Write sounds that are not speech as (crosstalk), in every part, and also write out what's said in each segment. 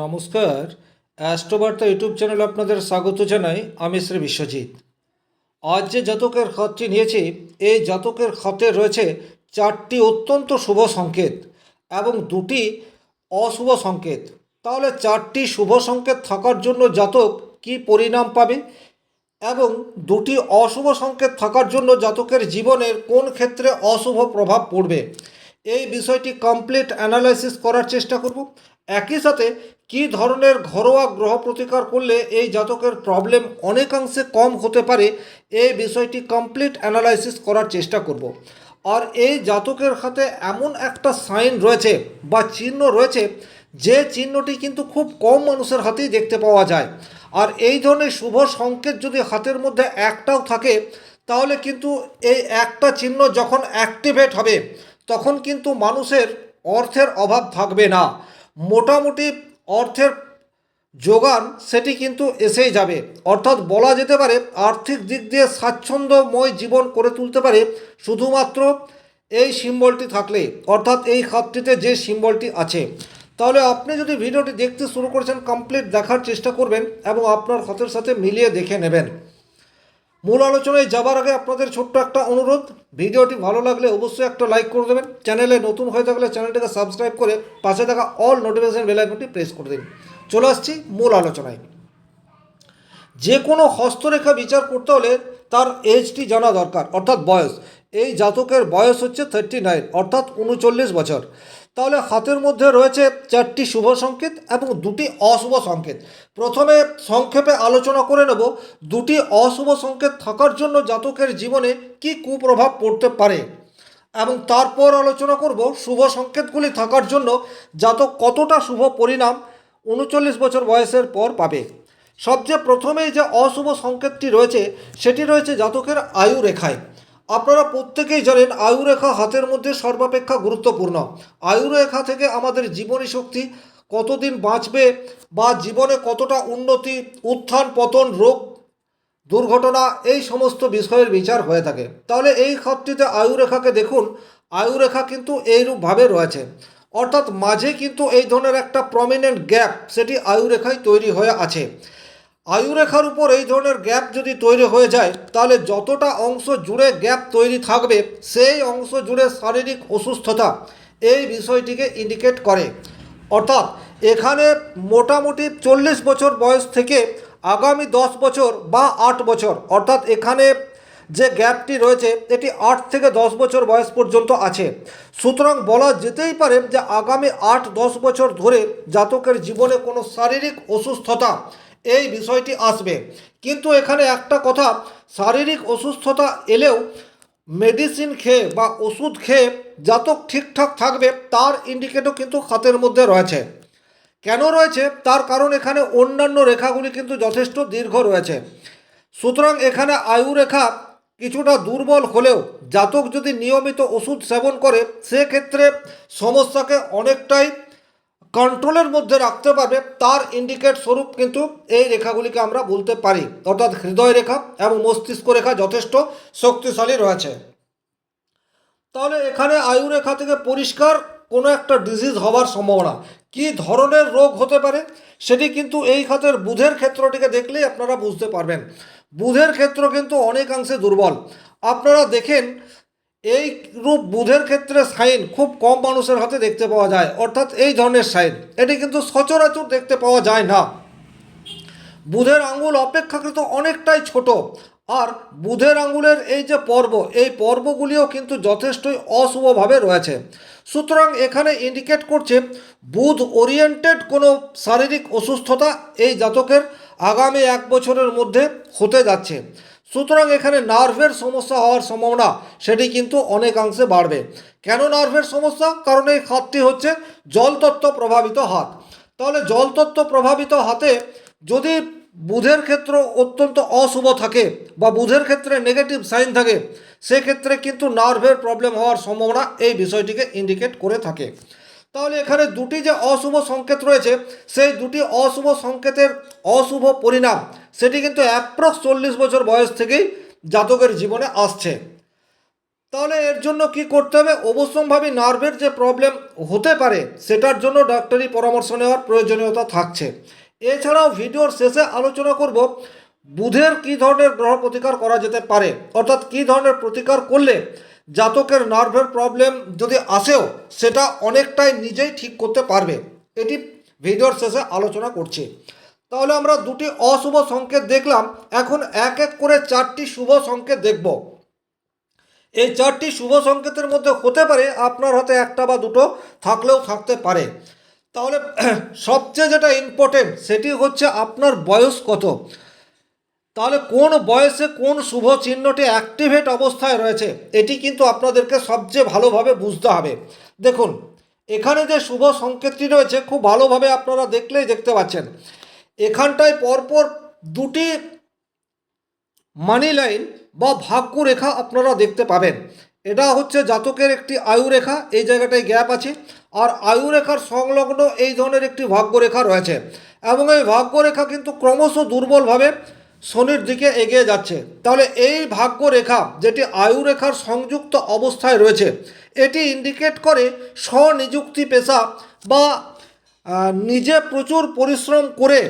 নমস্কার। অ্যাস্ট্রোবার্তা ইউটিউব চ্যানেলে আপনাদের স্বাগত জানাই আমি শ্রী বিশ্বজিৎ। আজ যে জাতকের খাতটি নিয়েছি, এই জাতকের খাতে রয়েছে চারটি অত্যন্ত শুভ সংকেত এবং দুটি অশুভ সংকেত। তাহলে চারটি শুভ সংকেত থাকার জন্য জাতক কি পরিণাম পাবে এবং দুটি অশুভ সংকেত থাকার জন্য জাতকের জীবনের কোন ক্ষেত্রে অশুভ প্রভাব পড়বে? এই বিষয়টি কমপ্লিট অ্যানালাইসিস করার চেষ্টা করব। একই সাথে কী ধরনের ঘরোয়া গ্রহ প্রতিকার করলে এই জাতকের প্রবলেম অনেকাংশে কম হতে পারে এই বিষয়টি কমপ্লিট অ্যানালাইসিস করার চেষ্টা করব। আর এই জাতকের হাতে এমন একটা সাইন রয়েছে বা চিহ্ন রয়েছে, যে চিহ্নটি কিন্তু খুব কম মানুষের হাতেই দেখতে পাওয়া যায়। আর এই ধরনের শুভ সংকেত যদি হাতের মধ্যে একটাও থাকে, তাহলে কিন্তু এই একটা চিহ্ন যখন অ্যাক্টিভেট হবে, তখন কিন্তু মানুষের অর্থের অভাব থাকবে না। মোটামুটি অর্থের যোগান সেটি কিন্তু এসেই যাবে। অর্থাৎ বলা যেতে পারে, আর্থিক দিক দিয়ে স্বাচ্ছন্দ্যময় জীবন করে তুলতে পারে শুধুমাত্র এই সিম্বলটি থাকলে অর্থাৎ এই খাতটিতে যে সিম্বলটি আছে। তাহলে আপনি যদি ভিডিওটি দেখতে শুরু করেছেন কমপ্লিট দেখার চেষ্টা করবেন এবং আপনার হাতের সাথে মিলিয়ে দেখে নেবেন। মূল আলোচনায় যাবার আগে আপনাদের ছোট্ট একটা অনুরোধ। ভিডিওটি ভালো লাগলে অবশ্যই একটা লাইক করে দেবেন। চ্যানেলে নতুন হয়ে থাকলে চ্যানেলটিকে সাবস্ক্রাইব করে পাশে থাকা অল নোটিফিকেশন বেল আইকনটি প্রেস করে দিন। চলে আসছি মূল আলোচনায়। যে কোনো হস্তরেখা বিচার করতে হলে তার এজটি জানা দরকার, অর্থাৎ বয়স। এই জাতকের বয়স হচ্ছে থার্টি নাইন অর্থাৎ উনচল্লিশ বছর। তাহলে হাতের মধ্যে রয়েছে চারটি শুভ সংকেত এবং দুটি অশুভ সংকেত। প্রথমে সংক্ষেপে আলোচনা করে নেব, দুটি অশুভ সংকেত থাকার জন্য জাতকের জীবনে কি কুপ্রভাব পড়তে পারে? এবং তারপর আলোচনা করব শুভ সংকেতগুলি থাকার জন্য জাতক কতটা শুভ পরিণাম উনচল্লিশ বছর বয়সের পর পাবে। সবচেয়ে প্রথমেই যে অশুভ সংকেতটি রয়েছে, সেটি রয়েছে জাতকের আয়ু রেখায় আপনারা প্রত্যেকেই জানেন আয়ুরেখা হাতের মধ্যে সর্বাপেক্ষা গুরুত্বপূর্ণ। আয়ুরেখা থেকে আমাদের জীবনী শক্তি কতদিন বাঁচবে বা জীবনে কতটা উন্নতি, উত্থান, পতন, রোগ, দুর্ঘটনা, এই সমস্ত বিষয়ের বিচার হয়ে থাকে। তাহলে এই খাতটিতে আয়ুরেখাকে দেখুন। আয়ুরেখা কিন্তু এইরূপভাবে রয়েছে। অর্থাৎ মাঝে কিন্তু এই ধরনের একটা প্রমিনেন্ট গ্যাপ সেটি আয়ুরেখায় তৈরি হয়ে আছে। আয়ুরেখার উপর এই ধরনের গ্যাপ যদি তৈরি হয়ে যায়, তাহলে যতটা অংশ জুড়ে গ্যাপ তৈরি থাকবে, সেই অংশ জুড়ে শারীরিক অসুস্থতা এই বিষয়টিকে ইন্ডিকেট করে। অর্থাৎ এখানে মোটামুটি চল্লিশ বছর বয়স থেকে আগামী দশ বছর বা আট বছর, অর্থাৎ এখানে যে গ্যাপটি রয়েছে, এটি আট থেকে দশ বছর বয়স পর্যন্ত আছে। সুতরাং বলা যেতেই পারে যে আগামী আট দশ বছর ধরে জাতকের জীবনে কোনো শারীরিক অসুস্থতা এই বিষয়টি আসবে। কিন্তু এখানে একটা কথা, শারীরিক অসুস্থতা এলেও মেডিসিন খেয়ে বা ওষুধ খেয়ে জাতক ঠিকঠাক থাকবে, তার ইন্ডিকেটও কিন্তু খাতের মধ্যে রয়েছে। কেন রয়েছে? তার কারণ এখানে অন্যান্য রেখাগুলি কিন্তু যথেষ্ট দীর্ঘ রয়েছে। সুতরাং এখানে আয়ু রেখা কিছুটা দুর্বল হলেও জাতক যদি নিয়মিত ওষুধ সেবন করে, সেক্ষেত্রে সমস্যাকে অনেকটাই কন্ট্রোলের মধ্যে রাখতে পারবে, তার ইন্ডিকেট স্বরূপ কিন্তু এই রেখাগুলিকে আমরা বলতে পারি। অর্থাৎ হৃদয় রেখা এবং মস্তিষ্ক রেখা যথেষ্ট শক্তিশালী রয়েছে। তাহলে এখানে আয়ু রেখা থেকে পরিষ্কার কোনো একটা ডিজিজ হওয়ার সম্ভাবনা। কি ধরনের রোগ হতে পারে, সেটি কিন্তু এই খাতের বুধের ক্ষেত্রটিকে দেখলেই আপনারা বুঝতে পারবেন। বুধের ক্ষেত্র কিন্তু অনেকাংশে দুর্বল। আপনারা দেখেন এই রূপ বুধের ক্ষেত্রে সাইন খুব কম মানুষের হাতে দেখতে পাওয়া যায়, অর্থাৎ এই ধরনের সাইন। এটি কিন্তু সচরাচর দেখতে পাওয়া যায় না। বুধের আঙ্গুল অপেক্ষাকৃত অনেকটাই ছোট, আর বুধের আঙ্গুলের এই যে পর্ব, এই পর্বগুলিও কিন্তু যথেষ্টই অশুভভাবে রয়েছে। সুতরাং এখানে ইন্ডিকেট করছে বুধ ওরিয়েন্টেড কোনো শারীরিক অসুস্থতা এই জাতকের আগামী এক বছরের মধ্যে হতে যাচ্ছে। সুতরাং এখানে নার্ভের সমস্যা হওয়ার সম্ভাবনা, সেটি কিন্তু অনেকাংশে বাড়বে। কেন নার্ভের সমস্যা? কারণ এই হাতটি হচ্ছে জলতত্ত্ব প্রভাবিত হাত। তাহলে জলতত্ত্ব প্রভাবিত হাতে যদি বুধের ক্ষেত্র অত্যন্ত অশুভ থাকে বা বুধের ক্ষেত্রে নেগেটিভ সাইন থাকে, সেক্ষেত্রে কিন্তু নার্ভের প্রবলেম হওয়ার সম্ভাবনা এই বিষয়টিকে ইন্ডিকেট করে থাকে। তাহলে এখানে দুটি যে অশুভ সংকেত রয়েছে, সেই দুটি অশুভ সংকেতের অশুভ পরিণাম সেটি কিন্তু অ্যাপ্রক্স চল্লিশ বছর বয়স থেকেই জাতকের জীবনে আসছে। তাহলে এর জন্য কি করতে হবে? অবশ্যমভাবে নার্ভের যে প্রবলেম হতে পারে, সেটার জন্য ডাক্তারি পরামর্শ নেওয়ার প্রয়োজনীয়তা থাকছে। এছাড়াও ভিডিওর শেষে আলোচনা করব, বুধের কী ধরনের গ্রহ প্রতিকার করা যেতে পারে? অর্থাৎ কী ধরনের প্রতিকার করলে জাতকের নার্ভের প্রবলেম যদি আসেও, সেটা অনেকটাই নিজেই ঠিক করতে পারবে? এটি ভিডিওর শেষে আলোচনা করছি। তাহলে আমরা দুটি অশুভ সংকেত দেখলাম। এখন এক এক করে চারটি শুভ সংকেত দেখব। এই চারটি শুভ সংকেতের মধ্যে হতে পারে আপনার হাতে একটা বা দুটো থাকলেও থাকতে পারে। তাহলে (clears throat) সবচেয়ে যেটা ইম্পর্টেন্ট সেটি হচ্ছে আপনার বয়স কত। তাহলে কোন বয়সে কোন শুভ চিহ্নটি অ্যাক্টিভেট অবস্থায় রয়েছে, এটি কিন্তু আপনাদেরকে সবচেয়ে ভালোভাবে বুঝতে হবে। দেখুন, এখানে যে শুভ সংকেতটি রয়েছে, খুব ভালোভাবে আপনারা দেখলেই দেখতে পাচ্ছেন। এখানটায় পরপর দুটি মানি লাইন বা ভাগ্য রেখা আপনারা দেখতে পাবেন। এটা হচ্ছে জাতকের একটি আয়ু রেখা, এই জায়গাটায় গ্যাপ আছে। আর আয়ু রেখার সংলগ্ন এই ধরনের একটি ভাগ্য রেখা রয়েছে। এবং এই ভাগ্য রেখা কিন্তু ক্রমশ দুর্বলভাবে শনির দিকে এগিয়ে যাচ্ছে। তাহলে এই ভাগ্য রেখা যেটি আয়ু রেখার সংযুক্ত অবস্থায় রয়েছে, এটি ইন্ডিকেট করে স্বনিযুক্তি পেশা বা নিজে প্রচুর পরিশ্রম করে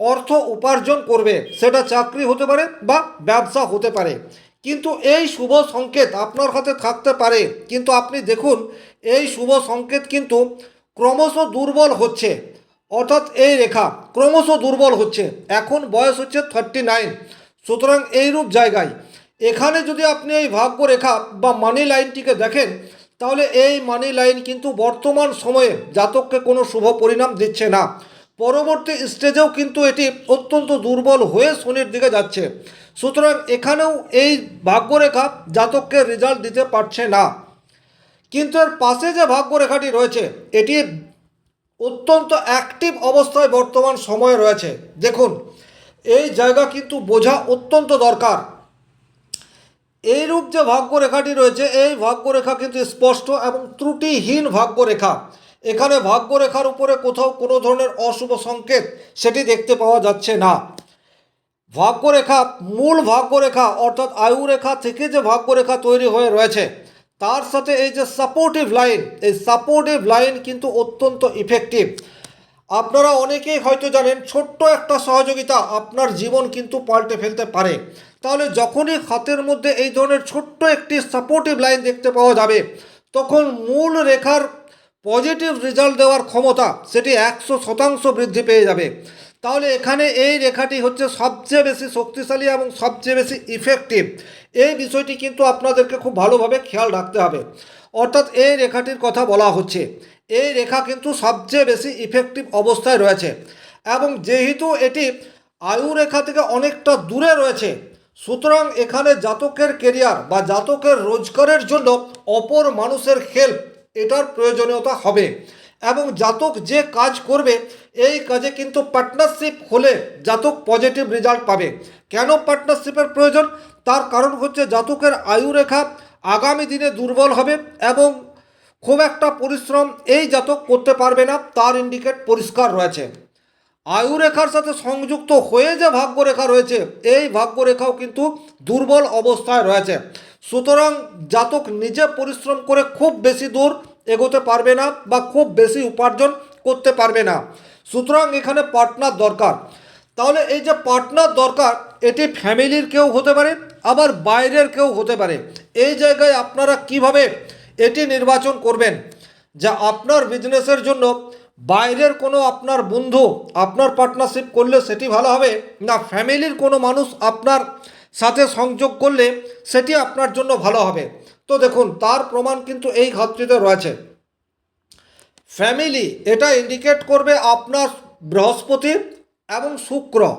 অর্থ উপার্জন করবে, সেটা চাকরি হতে পারে বা ব্যবসা হতে পারে। কিন্তু এই শুভ সংকেত আপনার হাতে থাকতে পারে। কিন্তু আপনি দেখুন, এই শুভ সংকেত কিন্তু ক্রমশ দুর্বল হচ্ছে। অর্থাৎ এই রেখা ক্রমশ দুর্বল হচ্ছে। এখন বয়স হচ্ছে থার্টি নাইন সুতরাং এইরূপ জায়গায় এখানে যদি আপনি এই ভাগ্য রেখা বা মানি লাইনটিকে দেখেন, তাহলে এই মানি লাইন কিন্তু বর্তমান সময়ে জাতককে কোনো শুভ পরিণাম দিচ্ছে না। পরবর্তী স্টেজেও কিন্তু এটি অত্যন্ত দুর্বল হয়ে শনির দিকে যাচ্ছে। সুতরাং এখানেও এই ভাগ্যরেখা জাতককে রেজাল্ট দিতে পারছে না। কিন্তু এর পাশে যে ভাগ্যরেখাটি রয়েছে, এটি অত্যন্ত অ্যাক্টিভ অবস্থায় বর্তমান সময়ে রয়েছে। দেখুন, এই জায়গা কিন্তু বোঝা অত্যন্ত দরকার। এইরূপ যে ভাগ্যরেখাটি রয়েছে, এই ভাগ্যরেখা কিন্তু স্পষ্ট এবং ত্রুটিহীন ভাগ্যরেখা। এখানে ভাগ্যরেখার উপরে কোথাও কোনো ধরনের অশুভ সংকেত সেটি দেখতে পাওয়া যাচ্ছে না। ভাগ্যরেখা, মূল ভাগ্যরেখা অর্থাৎ আয়ু রেখা থেকে যে ভাগ্যরেখা তৈরি হয়ে রয়েছে, তার সাথে এই যে সাপোর্টিভ লাইন এই সাপোর্টিভ লাইন কিন্তু অত্যন্ত ইফেক্টিভ আপনারা অনেকেই হয়তো জানেন, ছোট্ট একটা সহযোগিতা আপনার জীবন কিন্তু পাল্টে ফেলতে পারে। তাহলে যখনই হাতের মধ্যে এই ধরনের ছোট্ট একটি সাপোর্টিভ লাইন দেখতে পাওয়া যাবে, তখন মূল রেখার পজিটিভ রেজাল্ট দেওয়ার ক্ষমতা সেটি একশো শতাংশ বৃদ্ধি পেয়ে যাবে। তাহলে এখানে এই রেখাটি হচ্ছে সবচেয়ে বেশি শক্তিশালী এবং সবচেয়ে বেশি ইফেক্টিভ এই বিষয়টি কিন্তু আপনাদেরকে খুব ভালোভাবে খেয়াল রাখতে হবে। অর্থাৎ এই রেখাটির কথা বলা হচ্ছে। এই রেখা কিন্তু সবচেয়ে বেশি ইফেক্টিভ অবস্থায় রয়েছে এবং যেহেতু এটি আয়ু রেখা থেকে অনেকটা দূরে রয়েছে, সুতরাং এখানে জাতকের কেরিয়ার বা জাতকের রোজগারের জন্য অপর মানুষের হেল্প এটার প্রয়োজনীয়তা হবে। এবং জাতক যে কাজ করবে, এই কাজে কিন্তু পার্টনারশিপ হলে জাতক পজিটিভ রেজাল্ট পাবে। কেন পার্টনারশিপের প্রয়োজন? তার কারণ হচ্ছে জাতকের আয়ু রেখা আগামী দিনে দুর্বল হবে এবং খুব একটা পরিশ্রম এই জাতক করতে পারবে না, তার ইন্ডিকেট পরিষ্কার রয়েছে। আয়ু রেখার সাথে সংযুক্ত হয়ে যে ভাগ্যরেখা রয়েছে, এই ভাগ্যরেখাও কিন্তু দুর্বল অবস্থায় রয়েছে। সুতরাং জাতক নিজে পরিশ্রম করে খুব বেশি দূর এগোতে পারবে না বা খুব বেশি উপার্জন করতে পারবে না। সুতরাং এখানে পার্টনার দরকার। তাহলে এই যে পার্টনার দরকার, এটি ফ্যামিলির কেউ হতে পারে, আবার বাইরের কেউ হতে পারে। এই জায়গায় আপনারা কীভাবে এটি নির্বাচন করবেন? যা আপনার বিজনেসের জন্য, বাইরের কোনো আপনার বন্ধু আপনার পার্টনারশিপ করলে সেটি ভালো হবে, না ফ্যামিলির কোনো মানুষ আপনার সাথে সংযোগ করলে সেটি আপনার জন্য ভালো হবে। দেখুন, তার প্রমাণ কিন্তু এই ঘাটতিতে রয়েছে। ফ্যামিলি, এটা ইন্ডিকেট করবে আপনার বৃহস্পতি এবং শুক্র।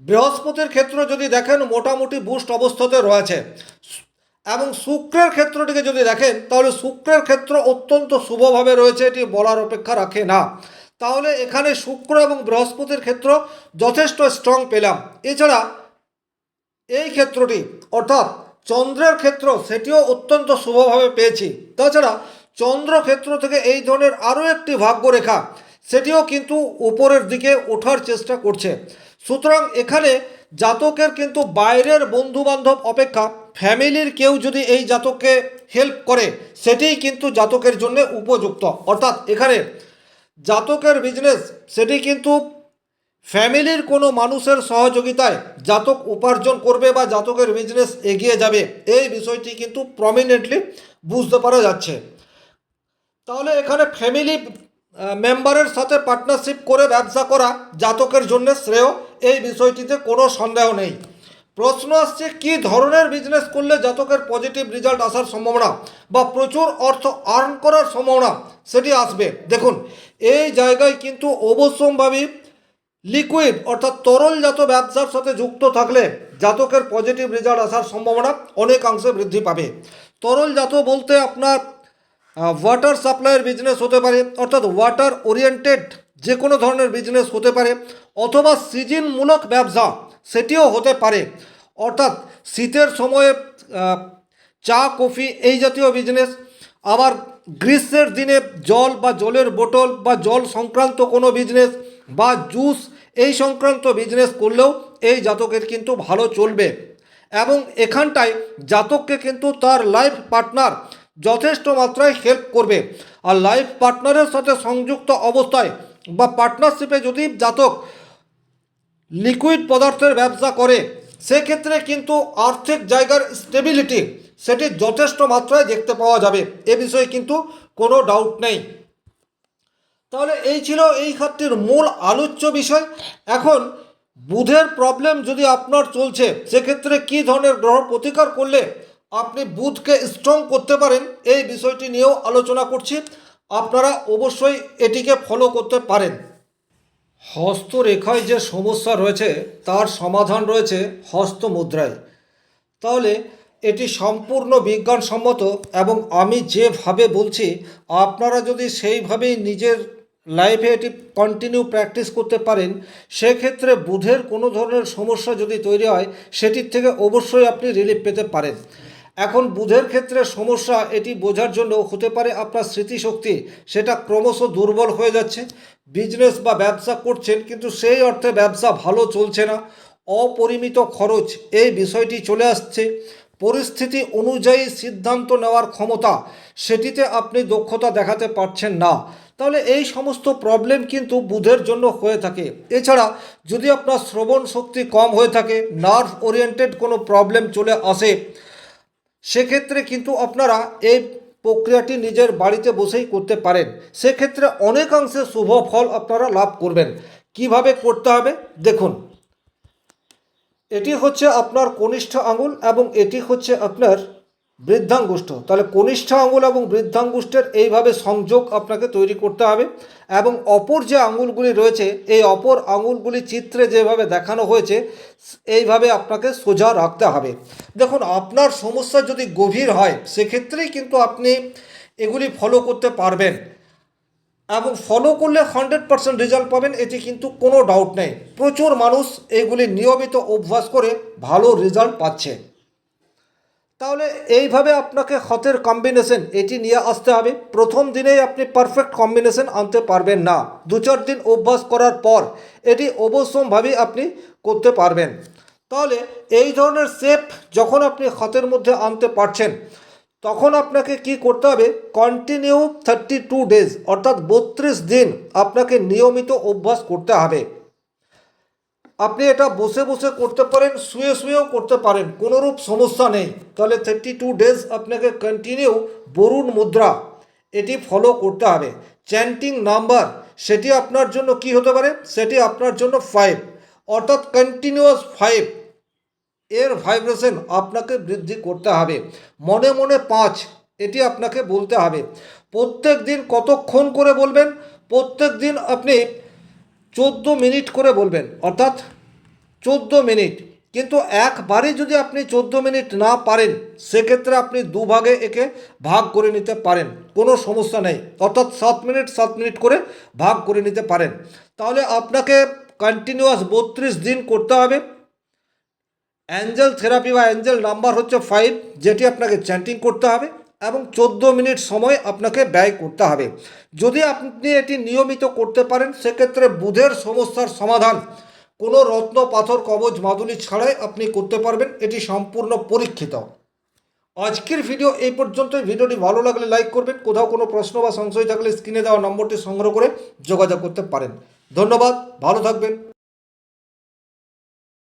বৃহস্পতির ক্ষেত্র যদি দেখেন, মোটামুটি বুস্ট অবস্থাতে রয়েছে। এবং শুক্রের ক্ষেত্রটিকে যদি দেখেন, তাহলে শুক্রের ক্ষেত্র অত্যন্ত শুভভাবে রয়েছে, এটি বলার অপেক্ষা রাখে না। তাহলে এখানে শুক্র এবং বৃহস্পতির ক্ষেত্র যথেষ্ট স্ট্রং পেলাম। এছাড়া এই ক্ষেত্রটি, অর্থাৎ চন্দ্রের ক্ষেত্র সেটিও অত্যন্ত শুভভাবে পেয়েছি। তাছাড়া চন্দ্র ক্ষেত্র থেকে এই ধরনের আরও একটি ভাগ্যরেখা, সেটিও কিন্তু উপরের দিকে ওঠার চেষ্টা করছে। সুতরাং এখানে জাতকের কিন্তু বাইরের বন্ধু বান্ধব অপেক্ষা, ফ্যামিলির কেউ যদি এই জাতককে হেল্প করে, সেটিই কিন্তু জাতকের জন্য উপযুক্ত। অর্থাৎ এখানে জাতকের বিজনেস সেটি কিন্তু ফ্যামিলির কোনো মানুষের সহযোগিতায় জাতক উপার্জন করবে বা জাতকের বিজনেস এগিয়ে যাবে, এই বিষয়টি কিন্তু প্রমিনেন্টলি বুঝতে পারা যাচ্ছে। তাহলে এখানে ফ্যামিলি মেম্বারের সাথে পার্টনারশিপ করে ব্যবসা করা জাতকের জন্য শ্রেয়, এই বিষয়টিতে কোনো সন্দেহ নেই। প্রশ্ন আসছে, কি ধরনের বিজনেস করলে জাতকের পজিটিভ রেজাল্ট আসার সম্ভাবনা বা প্রচুর অর্থ আর্ন করার সম্ভাবনা সেটি আসবে? দেখুন, এই জায়গায় কিন্তু অবশ্যম্ভাবী লিকুইড, অর্থাৎ তরলজাত ব্যবসার সাথে যুক্ত থাকলে জাতকের পজিটিভ রেজাল্ট আসার সম্ভাবনা অনেকাংশে বৃদ্ধি পাবে। তরলজাত বলতে আপনার ওয়াটার সাপ্লাইয়ের বিজনেস হতে পারে, অর্থাৎ ওয়াটার ওরিয়েন্টেড যে কোনো ধরনের বিজনেস হতে পারে, অথবা সিজনমূলক ব্যবসা সেটিও হতে পারে। অর্থাৎ শীতের সময়ে চা, কফি এই জাতীয় বিজনেস আবার গ্রীষ্মের দিনে জল বা জলের বোতল বা জল সংক্রান্ত কোনো বিজনেস বা জুস এই সংক্রান্ত বিজনেস করলেও এই জাতকের কিন্তু ভালো চলবে। এবং এখানটায় জাতককে কিন্তু তার লাইফ পার্টনার যথেষ্ট মাত্রায় হেল্প করবে। আর লাইফ পার্টনারের সাথে সংযুক্ত অবস্থায় বা পার্টনারশিপে যদি জাতক লিকুইড পদার্থের ব্যবসা করে, সেক্ষেত্রে কিন্তু আর্থিক জায়গার স্টেবিলিটি সেটি যথেষ্ট মাত্রায় দেখতে পাওয়া যাবে। এ বিষয়ে কিন্তু কোনো ডাউট নেই। তাহলে এই ছিল এই খাতটির মূল আলোচ্য বিষয়। এখন বুধের প্রবলেম যদি আপনার চলছে, সেক্ষেত্রে কী ধরনের গ্রহ প্রতিকার করলে আপনি বুধকে স্ট্রং করতে পারেন, এই বিষয়টি নিয়েও আলোচনা করছি। আপনারা অবশ্যই এটিকে ফলো করতে পারেন। হস্তরেখায় যে সমস্যা রয়েছে, তার সমাধান রয়েছে হস্তমুদ্রায়। তাহলে এটি সম্পূর্ণ বিজ্ঞানসম্মত এবং আমি যেভাবে বলছি, আপনারা যদি সেইভাবেই নিজের লাইফে এটি কন্টিনিউ প্র্যাকটিস করতে পারেন, সেক্ষেত্রে বুধের কোনো ধরনের সমস্যা যদি তৈরি হয়, সেটির থেকে অবশ্যই আপনি রিলিফ পেতে পারেন। এখন বুধের ক্ষেত্রে সমস্যা এটি বোঝার জন্য হতে পারে আপনার স্মৃতিশক্তি, সেটা ক্রমশ দুর্বল হয়ে যাচ্ছে। বিজনেস বা ব্যবসা করছেন, কিন্তু সেই অর্থে ব্যবসা ভালো চলছে না। অপরিমিত খরচ, এই বিষয়টি চলে আসছে। পরিস্থিতি অনুযায়ী সিদ্ধান্ত নেওয়ার ক্ষমতা, সেটিতে আপনি দক্ষতা দেখাতে পারছেন না। তাহলে এই সমস্ত প্রবলেম কিন্তু বুধের জন্য হয়ে থাকে। এছাড়া যদি আপনার শ্রবণ শক্তি কম হয়ে থাকে নার্ভ ওরিয়েন্টেড কোনো প্রবলেম চলে আসে, সেক্ষেত্রে কিন্তু আপনারা এই প্রক্রিয়াটি নিজের বাড়িতে বসেই করতে পারেন। সেক্ষেত্রে অনেকাংশে শুভ ফল আপনারা লাভ করবেন। কীভাবে করতে হবে? দেখুন, এটি হচ্ছে আপনার কনিষ্ঠ আঙুল এবং এটি হচ্ছে আপনার বৃদ্ধাঙ্গুষ্ঠ। তাহলে কনিষ্ঠ আঙুল এবং বৃদ্ধাঙ্গুষ্ঠের এইভাবে সংযোগ আপনাকে তৈরি করতে হবে এবং অপর যে আঙুলগুলি রয়েছে, এই অপর আঙুলগুলি চিত্রে যেভাবে দেখানো হয়েছে, এইভাবে আপনাকে সোজা রাখতে হবে। দেখুন, আপনার সমস্যা যদি গভীর হয়, সেক্ষেত্রেই কিন্তু আপনি এগুলি ফলো করতে পারবেন। এবং ফলো করলে হান্ড্রেড পার্সেন্ট রেজাল্ট পাবেন এটি কিন্তু কোনো ডাউট নেই। প্রচুর মানুষ এগুলি নিয়মিত অভ্যাস করে ভালো রেজাল্ট পাচ্ছে। তাহলে এইভাবে আপনাকে হাতের কম্বিনেশন এটি নিয়ে আসতে হবে। প্রথম দিনেই আপনি পারফেক্ট কম্বিনেশন আনতে পারবেন না। দু চার দিন অভ্যাস করার পর এটি অবশ্যম্ভাবী আপনি করতে পারবেন। তাহলে এই ধরনের শেপ যখন আপনি হাতের মধ্যে আনতে পারছেন, তখন আপনাকে কি করতে হবে? কন্টিনিউ থার্টি টু ডেজ অর্থাৎ বত্রিশ দিন আপনাকে নিয়মিত অভ্যাস করতে হবে। আপনি এটা বসে বসে করতে পারেন, শুয়ে শুয়েও করতে পারেন, কোনোরূপ সমস্যা নেই। তাহলে থার্টি টু ডেজ আপনাকে কন্টিনিউ বরুণ মুদ্রা, এটি ফলো করতে হবে। চ্যান্টিং নাম্বার সেটি আপনার জন্য কি হতে পারে? সেটি আপনার জন্য ফাইভ অর্থাৎ কন্টিনিউয়াস ফাইভ এর ভাইব্রেশন আপনাকে বৃদ্ধি করতে হবে। মনে মনে পাঁচ, এটি আপনাকে বলতে হবে। প্রত্যেক দিন কতক্ষণ করে বলবেন? প্রত্যেক দিন আপনি চোদ্দ মিনিট করে বলবেন, অর্থাৎ চোদ্দ মিনিট। কিন্তু একবারে যদি আপনি চোদ্দ মিনিট না পারেন, সেক্ষেত্রে আপনি দুভাগে একে ভাগ করে নিতে পারেন। কোনো সমস্যা নেই। অর্থাৎ সাত মিনিট সাত মিনিট করে ভাগ করে নিতে পারেন। তাহলে আপনাকে কন্টিনিউয়াস বত্রিশ দিন করতে হবে। অ্যাঞ্জেল থেরাপি বা অ্যাঞ্জেল নাম্বার হচ্ছে ফাইভ যেটি আপনাকে চ্যান্টিং করতে হবে। এবং চোদ্দ মিনিট সময় আপনাকে ব্যয় করতে হবে। যদি আপনি এটি নিয়মিত করতে পারেন, সেক্ষেত্রে বুধের সমস্যার সমাধান। কোনো রত্ন, পাথর কবচ মাদুলি ছাড়াই আপনি করতে পারবেন, এটি সম্পূর্ণ পরীক্ষিত। আজকের ভিডিও এই পর্যন্তই। ভিডিওটি ভালো লাগলে লাইক করবেন। কোথাও কোনো প্রশ্ন বা সংশয় থাকলে স্ক্রিনে দেওয়া নম্বরটি সংগ্রহ করে যোগাযোগ করতে পারেন। ধন্যবাদ, ভালো থাকবেন।